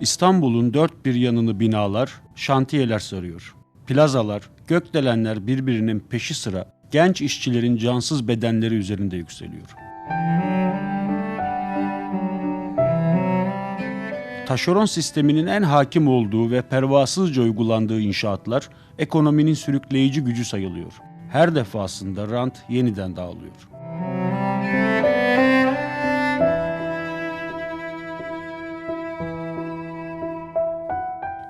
İstanbul'un dört bir yanını binalar, şantiyeler sarıyor. Plazalar, gökdelenler birbirinin peşi sıra genç işçilerin cansız bedenleri üzerinde yükseliyor. Taşeron sisteminin en hakim olduğu ve pervasızca uygulandığı inşaatlar ekonominin sürükleyici gücü sayılıyor. Her defasında rant yeniden dağılıyor.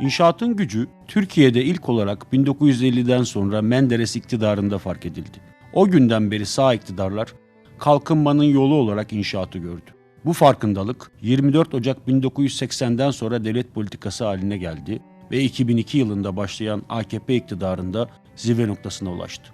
İnşaatın gücü Türkiye'de ilk olarak 1950'den sonra Menderes iktidarında fark edildi. O günden beri sağ iktidarlar kalkınmanın yolu olarak inşaatı gördü. Bu farkındalık 24 Ocak 1980'den sonra devlet politikası haline geldi ve 2002 yılında başlayan AKP iktidarında zirve noktasına ulaştı.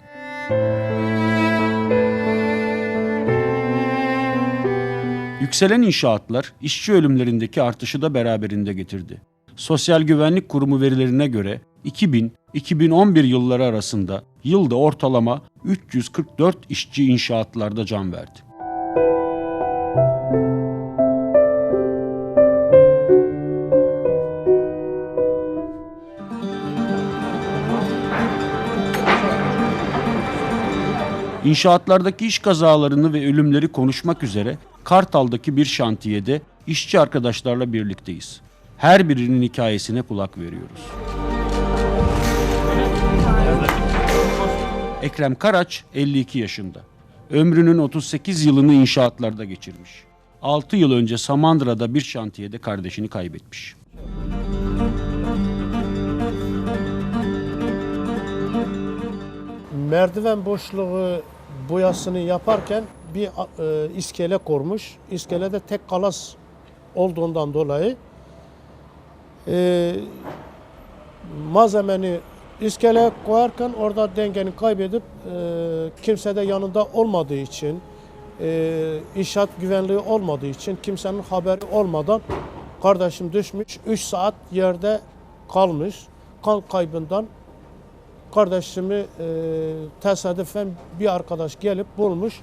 Yükselen inşaatlar işçi ölümlerindeki artışı da beraberinde getirdi. Sosyal Güvenlik Kurumu verilerine göre 2000-2011 yılları arasında yılda ortalama 344 işçi inşaatlarda can verdi. İnşaatlardaki iş kazalarını ve ölümleri konuşmak üzere Kartal'daki bir şantiyede işçi arkadaşlarla birlikteyiz. Her birinin hikayesine kulak veriyoruz. Ekrem Karaç 52 yaşında. Ömrünün 38 yılını inşaatlarda geçirmiş. 6 yıl önce Samandıra'da bir şantiyede kardeşini kaybetmiş. merdiven boşluğu boyasını yaparken bir e, iskele kormuş. İskelede tek kalas olduğundan dolayı e, malzemeni iskeleye koyarken orada dengeni kaybedip e, kimse de yanında olmadığı için e, inşaat güvenliği olmadığı için kimsenin haberi olmadan kardeşim düşmüş 3 saat yerde kalmış kan kaybından kardeşimi e, tesadüfen bir arkadaş gelip bulmuş.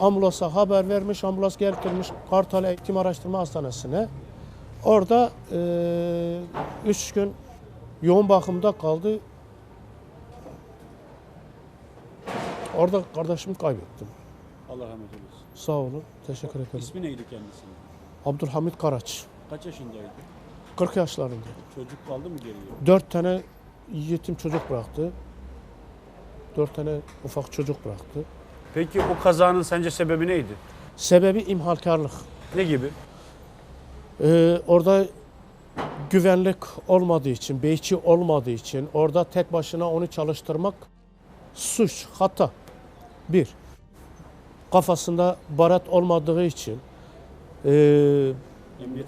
Ambulansa haber vermiş, ambulans getirmiş Kartal Eğitim Araştırma Hastanesi'ne. Orada e, üç gün yoğun bakımda kaldı. Orada kardeşimi kaybettim. Allah rahmet eylesin. Sağ olun, teşekkür ederim. İsmi neydi kendisinin? Abdülhamit Karaç, Kaç yaşındaydı? 40 yaşlarında. Çocuk kaldı mı geriye? Dört tane yetim çocuk bıraktı. Dört tane ufak çocuk bıraktı. Peki o kazanın sence sebebi neydi? Sebebi imhalkarlık. Ne gibi? Ee, orada güvenlik olmadığı için, beyçi olmadığı için, orada tek başına onu çalıştırmak suç, hata. Bir, kafasında barat olmadığı için, ee,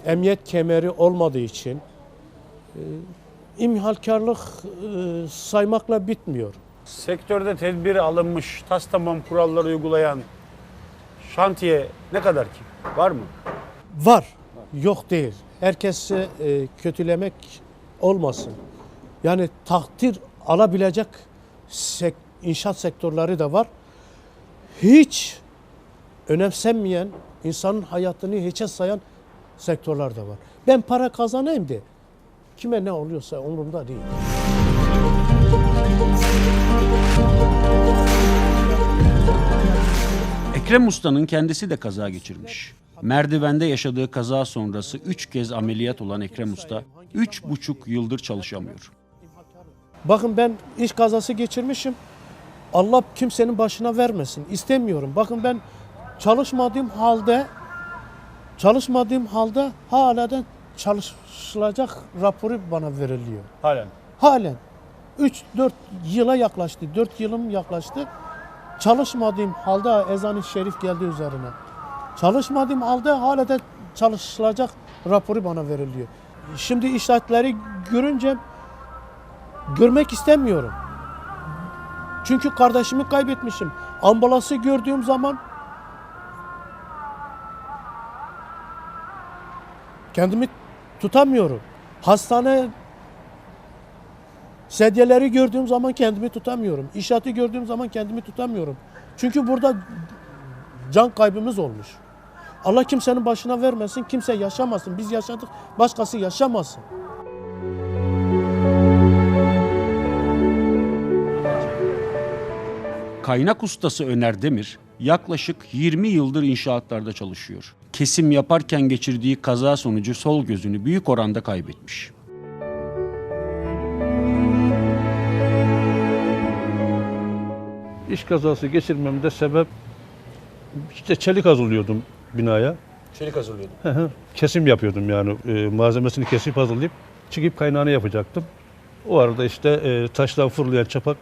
emniyet kemeri olmadığı için, ee, imhalkarlık ee, saymakla bitmiyor. Sektörde tedbiri alınmış, tas tamam kuralları uygulayan şantiye ne kadar ki? Var mı? Var, yok değil. Herkesi e, kötülemek olmasın. Yani takdir alabilecek sek- inşaat sektörleri de var. Hiç önemsenmeyen, insanın hayatını hiçe sayan sektörler de var. Ben para kazanayım de kime ne oluyorsa umurumda değil. Ekrem Usta'nın kendisi de kaza geçirmiş. Merdivende yaşadığı kaza sonrası 3 kez ameliyat olan Ekrem Usta 3,5 yıldır çalışamıyor. Bakın ben iş kazası geçirmişim. Allah kimsenin başına vermesin. İstemiyorum. Bakın ben çalışmadığım halde çalışmadığım halde hala da çalışılacak raporu bana veriliyor. Halen. Halen 3-4 yıla yaklaştı. 4 yılım yaklaştı. Çalışmadığım halde ezan-ı şerif geldi üzerine. Çalışmadığım halde hala da çalışılacak raporu bana veriliyor. Şimdi işaretleri görünce görmek istemiyorum. Çünkü kardeşimi kaybetmişim. Ambulansı gördüğüm zaman kendimi tutamıyorum. Hastane sedyeleri gördüğüm zaman kendimi tutamıyorum. İnşaatı gördüğüm zaman kendimi tutamıyorum. Çünkü burada can kaybımız olmuş. Allah kimsenin başına vermesin, kimse yaşamasın. Biz yaşadık, başkası yaşamasın. Kaynak ustası Öner Demir yaklaşık 20 yıldır inşaatlarda çalışıyor. Kesim yaparken geçirdiği kaza sonucu sol gözünü büyük oranda kaybetmiş. İş kazası geçirmemde sebep işte çelik hazırlıyordum binaya. Çelik hazırlıyordum. Hı hı. Kesim yapıyordum yani e, malzemesini kesip hazırlayıp çıkıp kaynağını yapacaktım. O arada işte e, taştan fırlayan çapak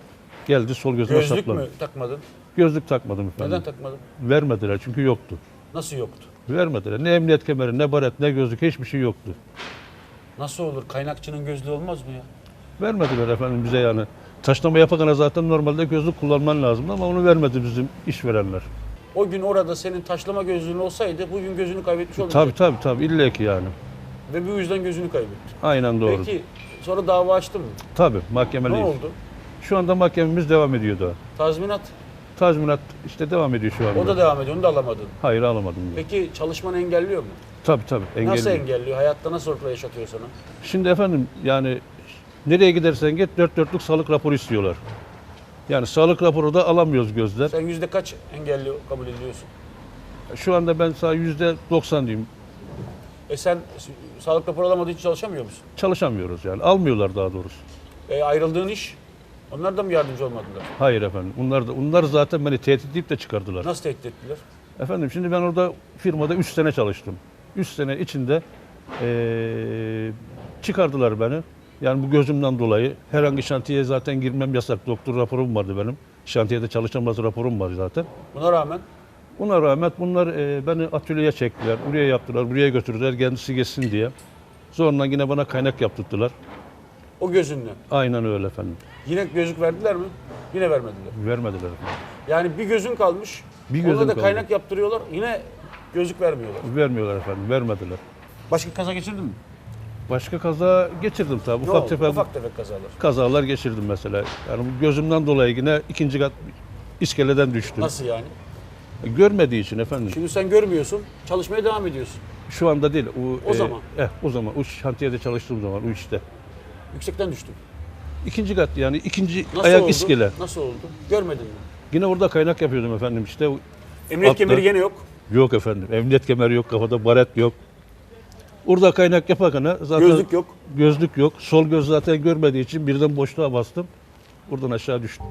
geldi sol gözüme Gözlük sapladı. mü takmadın? Gözlük takmadım efendim. Neden takmadın? Vermediler çünkü yoktu. Nasıl yoktu? Vermediler. Ne emniyet kemeri, ne baret, ne gözlük hiçbir şey yoktu. Nasıl olur? Kaynakçının gözlüğü olmaz mı ya? Vermediler efendim bize yani. Taşlama yapana zaten normalde gözlük kullanman lazımdı ama onu vermedi bizim işverenler. O gün orada senin taşlama gözlüğün olsaydı bugün gözünü kaybetmiş. Tabii tabii tabii illa ki yani. Ve bu yüzden gözünü kaybettin. Aynen doğru. Peki sonra dava açtın mı? Tabii Ne mahkemeliyiz. oldu? Şu anda mahkememiz devam ediyor daha. Tazminat. Tazminat işte devam ediyor şu anda. O da devam ediyor. Onu da alamadın. Hayır alamadım. ben. Peki çalışmanı engelliyor mu? Tabii tabii engelli. Nasıl engelliyor? Hayatta nasıl zorlukla yaşatıyor sana? Şimdi efendim yani nereye gidersen git dört dörtlük sağlık raporu istiyorlar. Yani sağlık raporu da alamıyoruz gözler. Sen yüzde kaç engelli kabul ediyorsun? Şu anda ben sana yüzde doksan diyeyim. E sen sağlık raporu alamadığı için çalışamıyor musun? Çalışamıyoruz yani. Almıyorlar daha doğrusu. E ayrıldığın iş, onlar da mı yardımcı olmadılar? Hayır efendim. Onlar da onlar zaten beni tehdit edip de çıkardılar. Nasıl tehdit ettiler? Efendim şimdi ben orada firmada 3 sene çalıştım. 3 sene içinde eee, çıkardılar beni. Yani bu gözümden dolayı herhangi şantiyeye zaten girmem yasak. Doktor raporum vardı benim. Şantiyede çalışamaz raporum var zaten. Buna rağmen Buna rağmen bunlar eee, beni atölyeye çektiler. Buraya yaptılar, buraya götürdüler kendisi geçsin diye. Sonra yine bana kaynak yaptırdılar. o gözünle. Aynen öyle efendim. Yine gözlük verdiler mi? Yine vermediler. Vermediler efendim. Yani bir gözün kalmış. Bir Ona gözüm da kaldı. kaynak yaptırıyorlar. Yine gözlük vermiyorlar. Vermiyorlar efendim, vermediler. Başka kaza geçirdin mi? Başka kaza geçirdim tabii. Ne Ufak oldu? tefek Ufak tefek kazalar. kazalar geçirdim mesela. Yani gözümden dolayı yine ikinci kat iskeleden düştüm. Nasıl yani? Görmediği için efendim. Şimdi sen görmüyorsun, çalışmaya devam ediyorsun. Şu anda değil. O, O zaman? Eh, o zaman. O şantiyede çalıştığım zaman. O işte. Yüksekten düştün. İkinci kat yani ikinci Nasıl ayak oldu? iskele. Nasıl oldu? Görmedin mi? Yine orada kaynak yapıyordum efendim işte. Emniyet Altta. kemeri gene yok. Yok efendim. Emniyet kemeri yok. Kafada baret yok. Orada kaynak yaparken zaten Gözlük yok. gözlük yok. Sol göz zaten görmediği için birden boşluğa bastım. Buradan aşağı düştüm.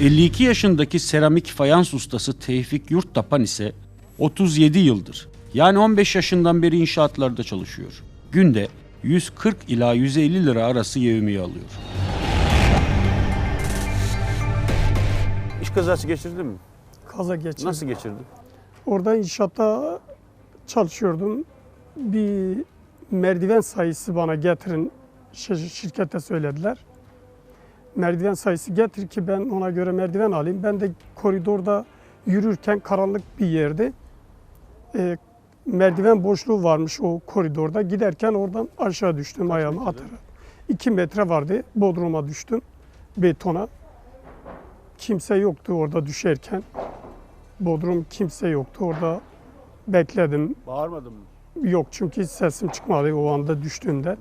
...52 yaşındaki seramik fayans ustası Tevfik Yurttapan ise 37 yıldır yani 15 yaşından beri inşaatlarda çalışıyor. Günde 140 ila 150 lira arası yevmiye alıyor. İş kazası geçirdin mi? Kaza geçirdim. Nasıl geçirdin? Orada inşaatta çalışıyordum. Bir merdiven sayısı bana getirin şi- şirkete söylediler. Merdiven sayısı getir ki ben ona göre merdiven alayım. Ben de koridorda yürürken karanlık bir yerde e, merdiven boşluğu varmış o koridorda. Giderken oradan aşağı düştüm ayağımı metre? atarak. İki metre vardı. Bodruma düştüm. Betona. Kimse yoktu orada düşerken. Bodrum kimse yoktu. Orada bekledim. Bağırmadın mı? Yok çünkü sesim çıkmadı o anda düştüğümde.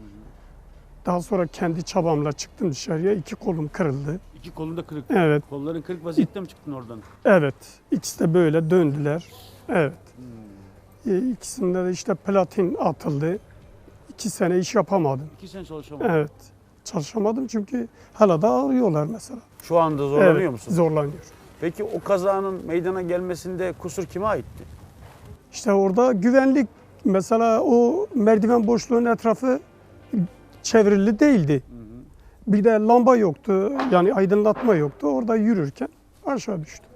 Daha sonra kendi çabamla çıktım dışarıya. İki kolum kırıldı. İki kolun da kırık. Evet, Kolların kırık vaziyette mi çıktın oradan? evet. İkisi de böyle döndüler. Evet. E, İkisinde de işte platin atıldı. İki sene iş yapamadım. İki sene çalışamadın. Evet. Çalışamadım çünkü hala da ağrıyorlar mesela. Şu anda zorlanıyor evet, musun? Zorlanıyor. Peki o kazanın meydana gelmesinde kusur kime aitti? İşte orada güvenlik mesela o merdiven boşluğunun etrafı çevrili değildi. Bir de lamba yoktu. Yani aydınlatma yoktu. Orada yürürken aşağı düştüm.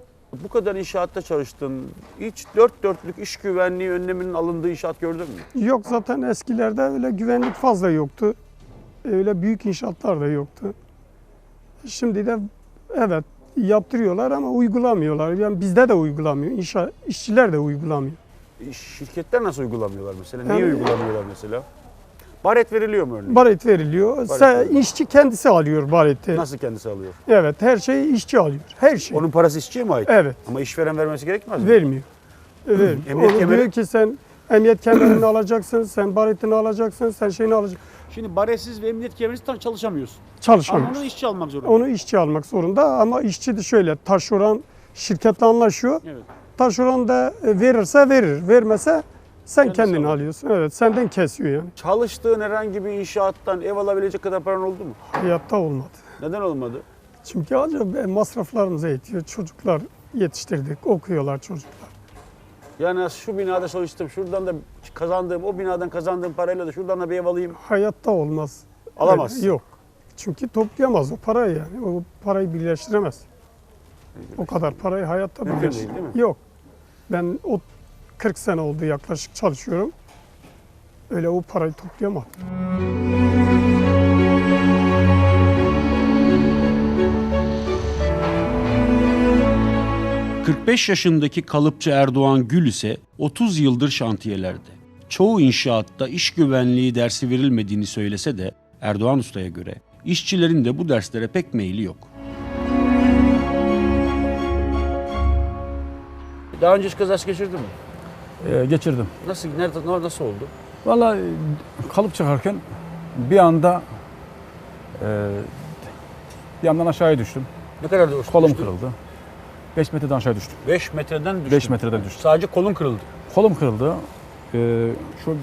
Bu kadar inşaatta çalıştın. Hiç dört dörtlük iş güvenliği önleminin alındığı inşaat gördün mü? Yok zaten eskilerde öyle güvenlik fazla yoktu. Öyle büyük inşaatlar da yoktu. Şimdi de evet yaptırıyorlar ama uygulamıyorlar. Yani bizde de uygulamıyor. İnşa, işçiler de uygulamıyor. Şirketler nasıl uygulamıyorlar mesela? Yani- Niye uygulamıyorlar mesela? Baret veriliyor mu örneğin? Baret veriliyor. Sen, işçi kendisi alıyor bareti. Nasıl kendisi alıyor? Evet her şeyi işçi alıyor. Her şey. Onun parası işçiye mi ait? Evet. Ama işveren vermesi gerekmez mi? Vermiyor. Vermiyor. Emniyet Onu kemeri- diyor ki sen emniyet kemerini alacaksın, sen baretini alacaksın, sen şeyini alacaksın. Şimdi baretsiz ve emniyet kemersiz tam çalışamıyorsun. Ama Çalışamıyor. onu işçi almak zorunda. Onu işçi almak zorunda ama işçi de şöyle taşeron şirketle anlaşıyor. Evet. Taşeron da e, verirse verir, vermese sen Kendisi kendini alıyor. alıyorsun. Evet, senden kesiyor yani. Çalıştığın herhangi bir inşaattan ev alabilecek kadar paran oldu mu? Hayatta olmadı. Neden olmadı? Çünkü ancak masraflarımıza yetiyor. Çocuklar yetiştirdik, okuyorlar çocuklar. Yani şu binada çalıştım, şuradan da kazandığım, o binadan kazandığım parayla da şuradan da bir ev alayım. Hayatta olmaz. Alamazsın. Öyle Yok. Çünkü toplayamaz o parayı yani. O parayı birleştiremez. O kadar parayı hayatta Mümkün değil, değil mi? Yok. Ben o 40 sene oldu yaklaşık çalışıyorum. Öyle o parayı toplayamam. 45 yaşındaki kalıpçı Erdoğan Gül ise 30 yıldır şantiyelerde. Çoğu inşaatta iş güvenliği dersi verilmediğini söylese de Erdoğan Usta'ya göre işçilerin de bu derslere pek meyli yok. Daha önce hiç kazası geçirdin mi? Ee, geçirdim. Nasıl, nerede, nasıl oldu? Vallahi e, kalıp çıkarken bir anda e, bir yandan aşağıya düştüm. Ne kadar da Kolum kırıldı. 5 metreden aşağı düştüm. 5 metreden düştün. 5 metreden düştüm. Sadece kolun kırıldı. Kolum kırıldı. Ee, şu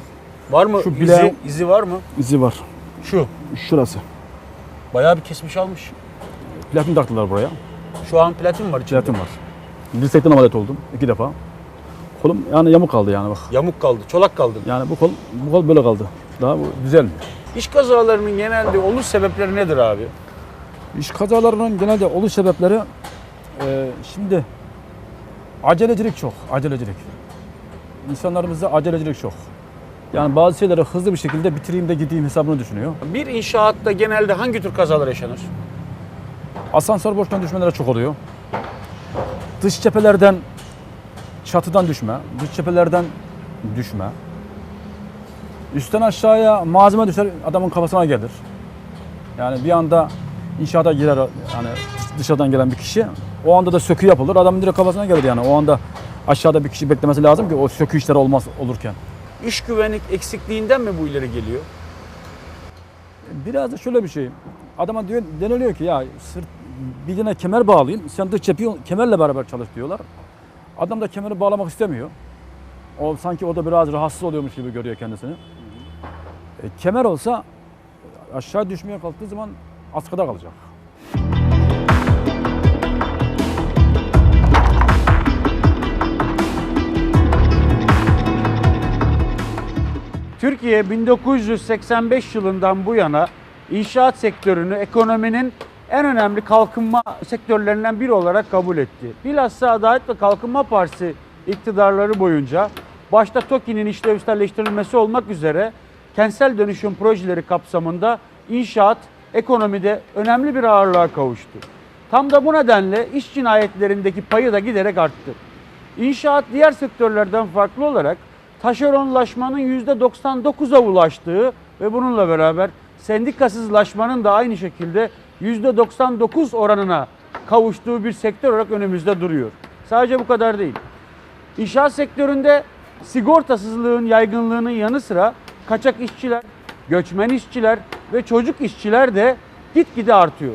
Var mı? Şu izi, bileğim- izi var mı? izi var. Şu. Şurası. Bayağı bir kesmiş almış. Platin taktılar buraya. Şu an platin var içinde. Platin var. Dirsekten ameliyat oldum iki defa. Kolum yani yamuk kaldı yani bak. Yamuk kaldı, çolak kaldı. Yani bu kol bu kol böyle kaldı. Daha bu düzelmiyor. İş kazalarının genelde oluş sebepleri nedir abi? İş kazalarının genelde oluş sebepleri e, şimdi acelecilik çok, acelecilik. İnsanlarımızda acelecilik çok. Yani bazı şeyleri hızlı bir şekilde bitireyim de gideyim hesabını düşünüyor. Bir inşaatta genelde hangi tür kazalar yaşanır? Asansör boşluğuna düşmeleri çok oluyor. Dış cephelerden çatıdan düşme, dış cephelerden düşme. Üstten aşağıya malzeme düşer adamın kafasına gelir. Yani bir anda inşaata girer yani dışarıdan gelen bir kişi. O anda da sökü yapılır. Adamın direkt kafasına gelir yani. O anda aşağıda bir kişi beklemesi lazım ki o sökü işleri olmaz olurken. İş güvenlik eksikliğinden mi bu ileri geliyor? Biraz da şöyle bir şey. Adama diyor, deniliyor ki ya sırt biline kemer bağlayın. Sen dış cepheyi kemerle beraber çalış diyorlar. Adam da kemeri bağlamak istemiyor. O sanki o da biraz rahatsız oluyormuş gibi görüyor kendisini. E, kemer olsa aşağı düşmeye kalktığı zaman askıda kalacak. Türkiye 1985 yılından bu yana inşaat sektörünü ekonominin en önemli kalkınma sektörlerinden biri olarak kabul etti. Bilhassa Adalet ve Kalkınma Partisi iktidarları boyunca başta TOKİ'nin işlevselleştirilmesi olmak üzere kentsel dönüşüm projeleri kapsamında inşaat ekonomide önemli bir ağırlığa kavuştu. Tam da bu nedenle iş cinayetlerindeki payı da giderek arttı. İnşaat diğer sektörlerden farklı olarak taşeronlaşmanın %99'a ulaştığı ve bununla beraber sendikasızlaşmanın da aynı şekilde %99 oranına kavuştuğu bir sektör olarak önümüzde duruyor. Sadece bu kadar değil. İnşaat sektöründe sigortasızlığın yaygınlığının yanı sıra kaçak işçiler, göçmen işçiler ve çocuk işçiler de gitgide artıyor.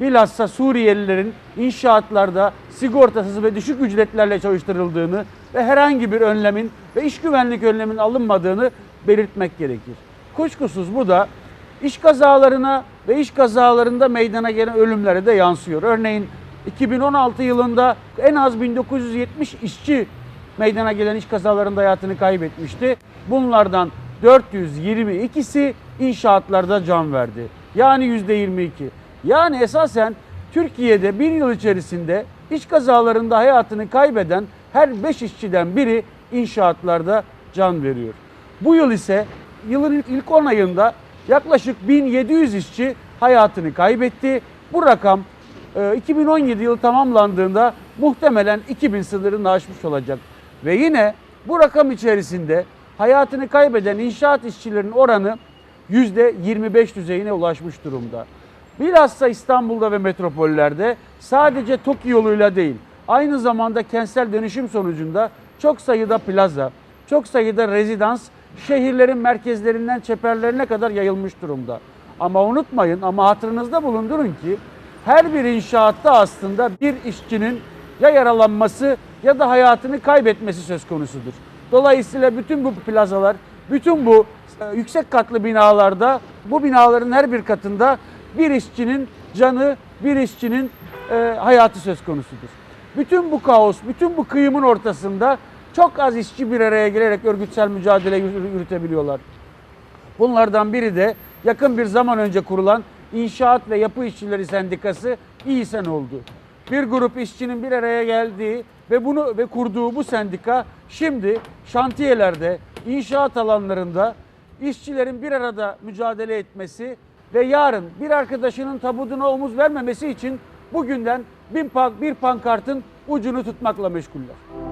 Bilhassa Suriyelilerin inşaatlarda sigortasız ve düşük ücretlerle çalıştırıldığını ve herhangi bir önlemin ve iş güvenlik önlemin alınmadığını belirtmek gerekir. Kuşkusuz bu da iş kazalarına ve iş kazalarında meydana gelen ölümlere de yansıyor. Örneğin 2016 yılında en az 1970 işçi meydana gelen iş kazalarında hayatını kaybetmişti. Bunlardan 422'si inşaatlarda can verdi. Yani %22. Yani esasen Türkiye'de bir yıl içerisinde iş kazalarında hayatını kaybeden her 5 işçiden biri inşaatlarda can veriyor. Bu yıl ise yılın ilk- ilk 10 ayında yaklaşık 1700 işçi hayatını kaybetti. Bu rakam e, 2017 yılı tamamlandığında muhtemelen 2000 sınırını aşmış olacak. Ve yine bu rakam içerisinde hayatını kaybeden inşaat işçilerinin oranı %25 düzeyine ulaşmış durumda. Bilhassa İstanbul'da ve metropollerde sadece TOKİ yoluyla değil, aynı zamanda kentsel dönüşüm sonucunda çok sayıda plaza, çok sayıda rezidans şehirlerin merkezlerinden çeperlerine kadar yayılmış durumda. Ama unutmayın ama hatırınızda bulundurun ki her bir inşaatta aslında bir işçinin ya yaralanması ya da hayatını kaybetmesi söz konusudur. Dolayısıyla bütün bu plazalar, bütün bu e, yüksek katlı binalarda, bu binaların her bir katında bir işçinin canı, bir işçinin e, hayatı söz konusudur. Bütün bu kaos, bütün bu kıyımın ortasında çok az işçi bir araya gelerek örgütsel mücadele yürü- yürütebiliyorlar. Bunlardan biri de yakın bir zaman önce kurulan İnşaat ve Yapı İşçileri Sendikası İYİSEN oldu. Bir grup işçinin bir araya geldiği ve bunu ve kurduğu bu sendika şimdi şantiyelerde, inşaat alanlarında işçilerin bir arada mücadele etmesi ve yarın bir arkadaşının tabuduna omuz vermemesi için bugünden bir, pan- bir pankartın ucunu tutmakla meşguller.